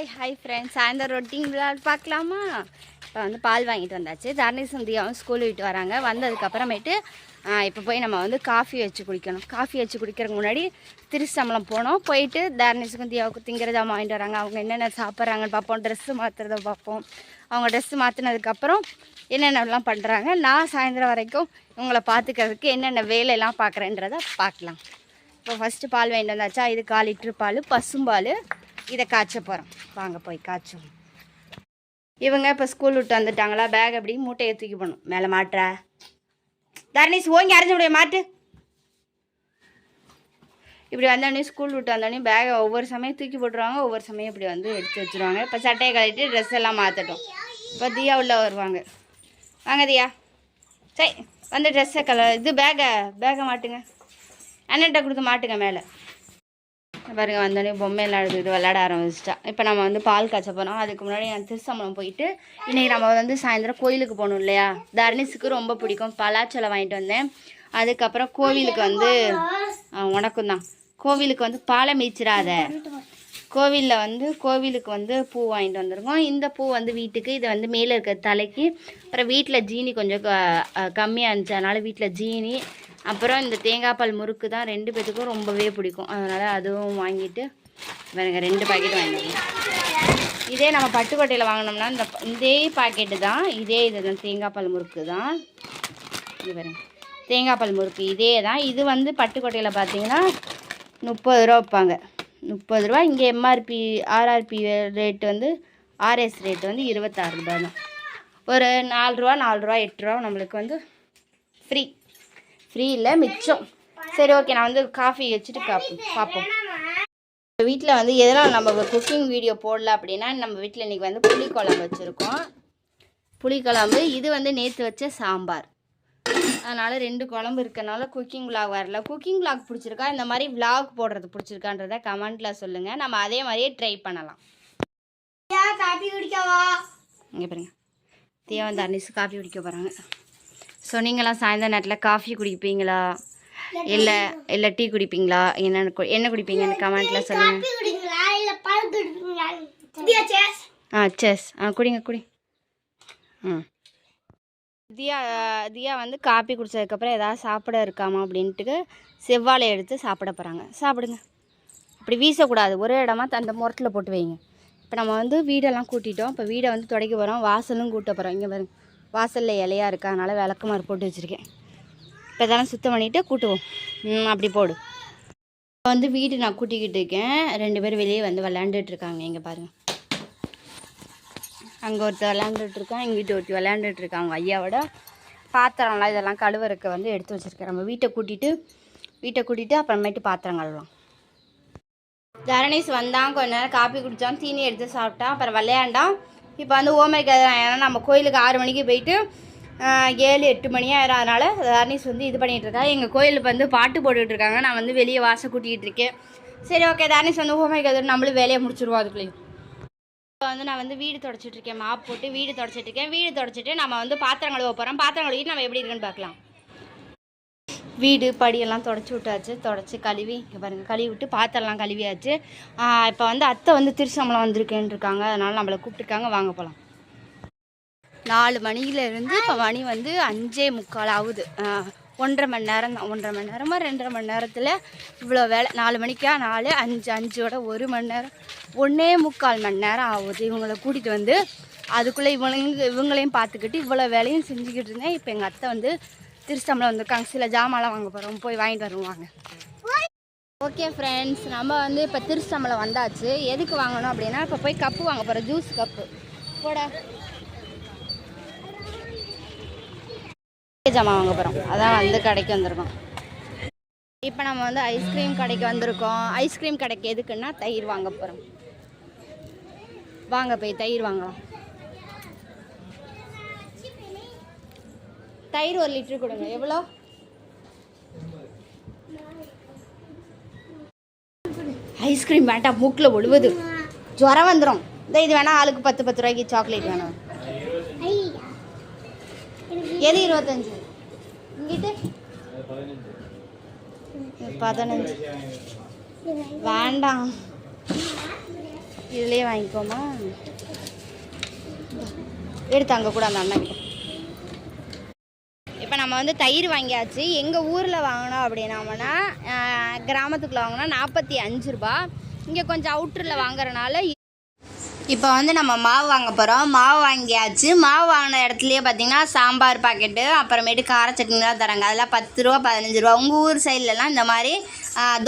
Hi hi friends சாயந்தரம் routine விளையாட பார்க்கலாமா? இப்போ வந்து பால் வாங்கிட்டு வந்தாச்சு. தரணி சந்தியாவும் ஸ்கூல் விட்டு வராங்க. வந்ததுக்கப்புறமேட்டு இப்போ போய் நம்ம வந்து காஃபி வச்சு குடிக்கணும். காஃபி வச்சு குடிக்கிறதுக்கு முன்னாடி திருச்சம்பளம் போனோம். போயிட்டு தரணி சந்தியாவுக்கு திங்கிறதா வாங்கிட்டு வராங்க. அவங்க என்னென்ன சாப்பிட்றாங்கன்னு பார்ப்போம். ட்ரெஸ்ஸு மாற்றுறத பார்ப்போம். அவங்க ட்ரெஸ்ஸு மாற்றினதுக்கப்புறம் என்னென்னலாம் பண்ணுறாங்க நான் சாயந்தரம் வரைக்கும் இவங்களை பார்த்துக்கிறதுக்கு என்னென்ன வேலையெல்லாம் பார்க்குறேன்றதை பார்க்கலாம். இப்போ ஃபஸ்ட்டு பால் வாங்கிட்டு வந்தாச்சா? இது கால் லிட்ரு பால் பசும்பால். இதை காய்ச்ச போகிறோம் வாங்க போய் காய்ச்சும். இவங்க இப்போ ஸ்கூல் விட்டு வந்துட்டாங்களா? பேக் அப்படி மூட்டையை தூக்கி போகணும் மேலே மாட்டுற. தரணிஸ் ஓங்கி அரைஞ்ச முடிய மாட்டு. இப்படி வந்தோடனே ஸ்கூல் விட்டு வந்தோடனே பேகை ஒவ்வொரு சமயம் தூக்கி போட்டுருவாங்க. ஒவ்வொரு சமயம் இப்படி வந்து எடுத்து வச்சுருவாங்க. இப்போ சட்டையை கழட்டி ட்ரெஸ் எல்லாம் மாற்றட்டும் இப்போ தியா உள்ள வருவாங்க. வாங்க தியா. சரி வந்து ட்ரெஸ்ஸை கலர் இது பேகை பேகை மாட்டுங்க. அண்ணன்ட்ட கொடுத்து மாட்டுங்க மேலே. பாருங்க வந்தோடனே பொம்மை விளையாடுறது விளையாட ஆரம்பிச்சிட்டா. இப்போ நம்ம வந்து பால் காய்ச்ச போகிறோம் அதுக்கு முன்னாடி நான் திருச்சம்பளம் போயிட்டு இன்றைக்கி நம்ம வந்து சாயந்தரம் கோயிலுக்கு போகணும் இல்லையா? தர்ணிஸுக்கு ரொம்ப பிடிக்கும். பலாச்சலம் வாங்கிட்டு வந்தேன். அதுக்கப்புறம் கோவிலுக்கு வந்து உனக்கும் தான். கோவிலுக்கு வந்து பாலை மீச்சிடாத கோவிலில் வந்து கோவிலுக்கு வந்து பூ வாங்கிட்டு வந்திருக்கோம். இந்த பூ வந்து வீட்டுக்கு இது வந்து மேலே இருக்க தலைக்கு. அப்புறம் வீட்டில் ஜீனி கொஞ்சம் க- கம்மியாக இருந்துச்சு. அதனால் வீட்டில் ஜீனி அப்புறம் இந்த தேங்காய் பால் முறுக்கு தான் ரெண்டு பேத்துக்கும் ரொம்பவே பிடிக்கும். அதனால் அதுவும் வாங்கிட்டு வேணுங்க ரெண்டு பாக்கெட் வாங்கிட்டு இதே நம்ம பட்டுக்கோட்டையில் வாங்கினோம்னா இந்த இதே பாக்கெட்டு தான் இதே இது தான் தேங்காய் பால் முறுக்கு தான். இது பாருங்க தேங்காய் பால் முறுக்கு இதே தான். இது வந்து பட்டுக்கோட்டையில் பார்த்தீங்கன்னா முப்பது ரூபா வைப்பாங்க. முப்பது ரூபா இங்கே எம்ஆர்பி ஆர்ஆர்பி ரேட் வந்து ஆர்எஸ் ரேட் வந்து இருபத்தாறு ரூபா தான். ஒரு நாலு ரூபா நாலு ரூபா எட்டு ரூபா நம்மளுக்கு வந்து ஃப்ரீ ஃப்ரீ இல்லை மிச்சம். சரி ஓகே நான் வந்து காஃபி வச்சுட்டு பார்ப்போம் பார்ப்போம் வீட்டில் வந்து எதனால் நம்ம குக்கிங் வீடியோ போடல அப்படின்னா நம்ம வீட்டில் இன்றைக்கி வந்து புளிக்குழம்பு வச்சுருக்கோம். புளிக்குழம்பு இது வந்து நேற்று வச்ச சாம்பார். அதனால் ரெண்டு குழம்பு இருக்கனால குக்கிங் vlog வரல. குக்கிங் vlog பிடிச்சிருக்கா? இந்த மாதிரி vlog போடுறது பிடிச்சிருக்கான்றத கமெண்ட்டில் சொல்லுங்கள் நம்ம அதே மாதிரியே ட்ரை பண்ணலாம். காஃபி குடிக்கவா இங்கே பாருங்க. தேவன் காஃபி குடிக்க போகிறாங்க ஸோ நீங்களாம் சாயந்தர நேரத்தில் காஃபி குடிப்பீங்களா? இல்லை இல்லை டீ குடிப்பீங்களா? என்னென்ன என்ன குடிப்பீங்கன்னு கமெண்ட்டில் சொல்லுங்கள் ஆ செஸ் ஆ குடிங்க குடி. ம் தியா தியா வந்து காப்பி குடிச்சதுக்கப்புறம் ஏதாவது சாப்பிட இருக்காமா அப்படின்ட்டு செவ்வாழை எடுத்து சாப்பிட போகிறாங்க சாப்பிடுங்க. அப்படி வீசக்கூடாது. ஒரே இடமா அந்த முரத்தில் போட்டு வைங்க. இப்போ நம்ம வந்து வீடெல்லாம் கூட்டிட்டோம். இப்போ வீடை வந்து துடைக்க போகிறோம் வாசலும் கூட்ட போகிறோம் இங்கே பாருங்க. வாசலில் இலையா இருக்கா அதனால் விளக்குமாறு போட்டு வச்சுருக்கேன். இப்போ இதெல்லாம் சுத்தம் பண்ணிவிட்டு கூட்டுவோம். ம் அப்படி போடு. இப்போ வந்து வீடு நான் கூட்டிக்கிட்டு இருக்கேன். ரெண்டு பேரும் வெளியே வந்து விளையாண்டுட்டு இருக்காங்க இங்கே பாருங்கள் அங்கே ஒருத்தர் விளையாண்டுட்ருக்கான் எங்கள் வீட்டு ஒருத்தி விளையாண்டுட்டு ஐயாவோட பாத்திரம்லாம் இதெல்லாம் கழுவுறதுக்கு வந்து எடுத்து வச்சிருக்கேன். நம்ம வீட்டை கூட்டிகிட்டு வீட்டை கூட்டிட்டு அப்புறமேட்டு பாத்திரம் கழுவலாம். தரணீஸ் வந்தான் கொஞ்ச நேரம் காப்பி குடித்தான் தீனி எடுத்து சாப்பிட்டான் அப்புறம் விளையாண்டான். இப்போ வந்து ஓமைக்கு ஏன்னா நம்ம கோயிலுக்கு ஆறு மணிக்கு போயிட்டு ஏழு எட்டு மணி ஆயிரம் அதனால் தரணீஸ் வந்து இது பண்ணிகிட்டு எங்கள் கோயிலுக்கு வந்து பாட்டு போட்டுக்கிட்டு இருக்காங்க. நான் வந்து வெளியே வாச கூட்டிகிட்டு இருக்கேன். சரி ஓகே தரணீஸ் வந்து ஓமைக்கு நம்மளும் வேலையை முடிச்சிருவோம் அதுக்குள்ளேயும். இப்போ வந்து நான் வந்து வீடு தொடச்சிட்ருக்கேன் மாப் போட்டு வீடு தொடச்சிட்ருக்கேன் வீடு தொடச்சிட்டு நம்ம வந்து பாத்திரம் கழுவ போகிறோம் பாத்திரம் கழுவிட்டு நம்ம எப்படி இருக்குன்னு பார்க்கலாம். வீடு படியெல்லாம் தொடச்சி விட்டாச்சு. தொடச்சி கழுவி இங்கே பாருங்கள் கழுவி விட்டு பாத்திரம்லாம் கழுவியாச்சு. இப்போ வந்து அத்தை வந்து திருச்சம்பளம் வந்திருக்கேன்னு இருக்காங்க அதனால் நம்மளை கூப்பிட்டுருக்காங்க. வாங்க போகலாம் நாலு மணியிலேருந்து இப்போ மணி வந்து அஞ்சே முக்கால் ஆகுது. ஒன்றரை மணி நேரம் தான். ஒன்றரை மணி நேரமாக ரெண்டரை மணி நேரத்தில் இவ்வளோ வேலை. நாலு மணிக்கா? நாலு அஞ்சு அஞ்சோட ஒரு மணி நேரம். ஒன்றே முக்கால் மணி நேரம் ஆகுது. இவங்களை கூட்டிகிட்டு வந்து அதுக்குள்ளே இவங்க இவங்களையும் பார்த்துக்கிட்டு இவ்வளோ வேலையும் செஞ்சுக்கிட்டு இருந்தேன். இப்போ எங்கள் அத்தை வந்து திருச்சம்பளம் வந்திருக்காங்க சில ஜாமான்லாம் வாங்க போகிறோம் போய் வாங்கிட்டு வருவாங்க ஓகே ஃப்ரெண்ட்ஸ் நம்ம வந்து இப்போ திருச்சம்பளம் வந்தாச்சு. எதுக்கு வாங்கணும் அப்படின்னா இப்போ போய் கப்பு வாங்க போகிறோம் ஜூஸ் கப்பு போட. ஜாமான் வாங்க போகிறோம் அதான் வந்து கடைக்கு வந்திருக்கோம். இப்போ நம்ம வந்து ஐஸ்கிரீம் கடைக்கு வந்திருக்கோம். ஐஸ்கிரீம் கடைக்கு எதுக்குன்னா தயிர் வாங்க போகிறோம் வாங்க போய் தயிர் வாங்கலாம். தயிர் ஒரு லிட்டர் கொடுங்க. எவ்வளோ? ஐஸ்கிரீம் வேண்டாம் மூக்கில் ஒழுவது. ஜுரம் வந்துடும் இந்த இது வேணா ஆளுக்கு பத்து பத்து ரூபாய்க்கு சாக்லேட் வேணும். எது இருபத்தஞ்சு? இங்கிட்டு? பதினஞ்சு. வேண்டாம். இதுலேயே வாங்கிக்கோமா? எடுத்து அங்கே கூட அந்த அண்ணன் நம்ம வந்து தயிர் வாங்கியாச்சு. எங்கள் ஊரில் வாங்கினோம் அப்படின்னா கிராமத்துக்குள்ளே வாங்கினா நாற்பத்தி அஞ்சு ரூபா. இங்கே கொஞ்சம் அவுட்டரில் வாங்குறனால இப்போ வந்து நம்ம மாவு வாங்க போகிறோம் மாவு வாங்கியாச்சு. மாவு வாங்கின இடத்துலையே பார்த்தீங்கன்னா சாம்பார் பாக்கெட்டு அப்புறமேட்டு கார சட்னிலாம் தராங்க. அதெல்லாம் பத்து ரூபா பதினஞ்சு ரூபா. உங்கள் ஊர் சைட்லலாம் இந்த மாதிரி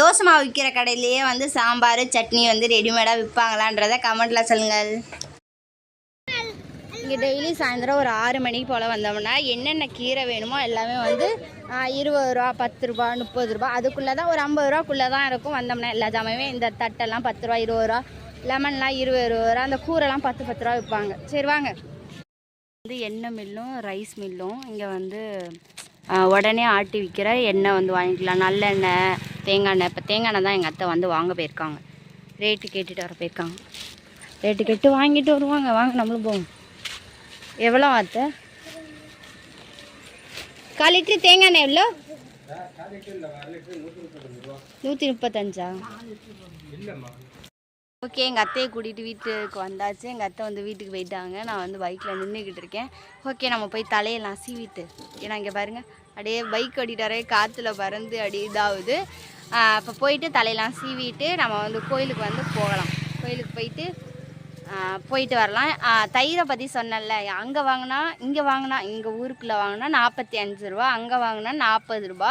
தோசை மாவு விற்கிற கடையிலேயே வந்து சாம்பார் சட்னி வந்து ரெடிமேடாக விற்பாங்களான்றதை கமெண்ட்டில் சொல்லுங்கள். இங்கே டெய்லி சாயந்தரம் ஒரு ஆறு மணிக்கு போல் வந்தோம்னா என்னென்ன கீரை வேணுமோ எல்லாமே வந்து இருபது ரூபா பத்து ரூபா முப்பது ரூபா அதுக்குள்ளே தான் ஒரு ஐம்பது ரூபாக்குள்ளே தான் இருக்கும் வந்தோம்னா எல்லா ஜாமாமே இந்த தட்டெல்லாம் பத்து ரூபா இருபது ரூபா லெமன்லாம் இருபது இருபது ரூபா அந்த கூரைலாம் பத்து பத்து ரூபா விற்பாங்க. சரி வாங்க. வந்து எண்ணெய் மில்லும் ரைஸ் மில்லும். இங்கே வந்து உடனே ஆட்டி விற்கிற எண்ணெய் வந்து வாங்கிக்கலாம். நல்லெண்ணெய் தேங்காய் எண்ணெய். இப்போ தேங்காய் எண்ணெய் தான் எங்கள் அத்தை வந்து வாங்க போயிருக்காங்க. ரேட்டு கேட்டுட்டு வர போயிருக்காங்க. ரேட்டு கேட்டு வாங்கிட்டு வருவாங்க. வாங்க நம்மளும் போவோம். எவ்வளோ அத்தை கால் தேங்காய் எண்ணெய் எவ்வளோ? நூற்றி முப்பத்தஞ்சா? ஓகே எங்கள் அத்தையை கூட்டிகிட்டு வீட்டுக்கு வந்தாச்சு. எங்கள் அத்தை வந்து வீட்டுக்கு போயிட்டாங்க. நான் வந்து பைக்கில் நின்றுக்கிட்டு இருக்கேன். ஓகே நம்ம போய் தலையெல்லாம் சீவிட்டு. ஏன்னா இங்கே பாருங்கள் அப்படியே பைக் ஓட்டிட்டாரே காற்றுல பறந்து அப்படியே இதாகுது. அப்போ போயிட்டு தலையெல்லாம் சீவிட்டு நம்ம வந்து கோயிலுக்கு வந்து போகலாம். கோயிலுக்கு போயிட்டு போயிட்டு வரலாம். தயிரை பற்றி சொன்னேன்ல. அங்கே வாங்கினா இங்கே வாங்கினா இங்கே ஊருக்குள்ளே வாங்கினா நாற்பத்தி அஞ்சு ரூபா அங்கே வாங்கினா நாற்பது ரூபா.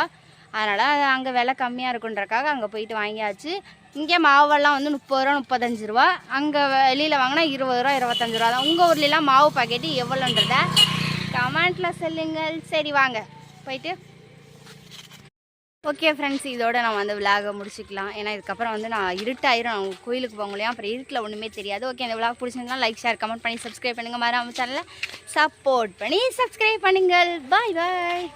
அதனால் அங்கே விலை கம்மியாக இருக்குன்றக்காக அங்கே போயிட்டு வாங்கியாச்சு. இங்கே மாவெல்லாம் வந்து முப்பது ரூபா முப்பத்தஞ்சு ரூபா. அங்கே வெளியில் வாங்கினா இருபது ரூபா இருபத்தஞ்சு ரூபா. தான் உங்கள் ஊர்லலாம் மாவு பாக்கெட்டு எவ்வளோன்றத கமெண்ட்டில் சொல்லுங்கள். சரி வாங்க. போயிட்டு ஓகே ஃப்ரெண்ட்ஸ் இதோட நான் வந்து விலாக முடிச்சுக்கலாம். ஏன்னா இதுக்கப்புறம் வந்து நான் இருட்டாயிரும். நான் கோயிலுக்கு போக முடியும் அப்புறம் இருட்டில் ஒன்றுமே தெரியாது. ஓகே இந்த விலாக் பிடிச்சிருந்தா லைக் ஷேர் கமெண்ட் பண்ணி சப்ஸ்கிரைப் பண்ணுங்கள் மறக்காம சேனலை சப்போர்ட் பண்ணி சப்ஸ்கிரைப் பண்ணுங்கள். பாய் பாய்